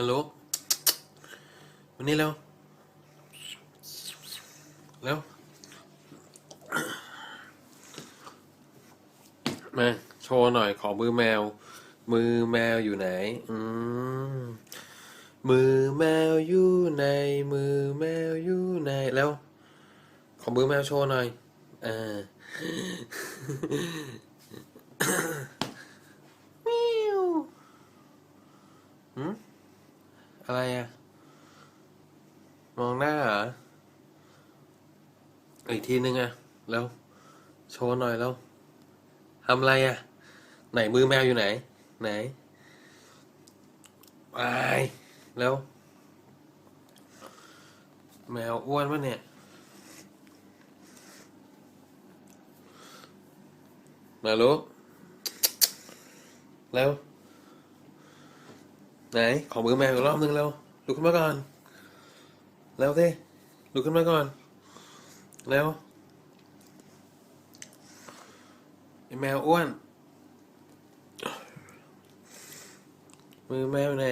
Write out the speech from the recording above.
มาลุกวันนี้เร็ว เร็ว มา โชว์หน่อยขอมือแมว มือแมวอยู่ไหน อืม มือแมวอยู่ไหนมือแมวอยู่ไหนแล้ว ขอมือแมวโชว์หน่อย อ่า มิวหืม อะไรอะมองหน้าเหรออีกทีนึงอะแล้ว โชว์หน่อยแล้วทำอะไรอะไหนมือแมวอยู่ไหน ไหนไปแล้ว แมวอ้วนปะเนี่ยมาลุกแล้ว ไหน ขอมือแมวอีกรอบนึงแล้วลุกขึ้นมาก่อน แล้วสิลุกขึ้นมาก่อน แล้วไอแมวอ้วน มือแมวไหน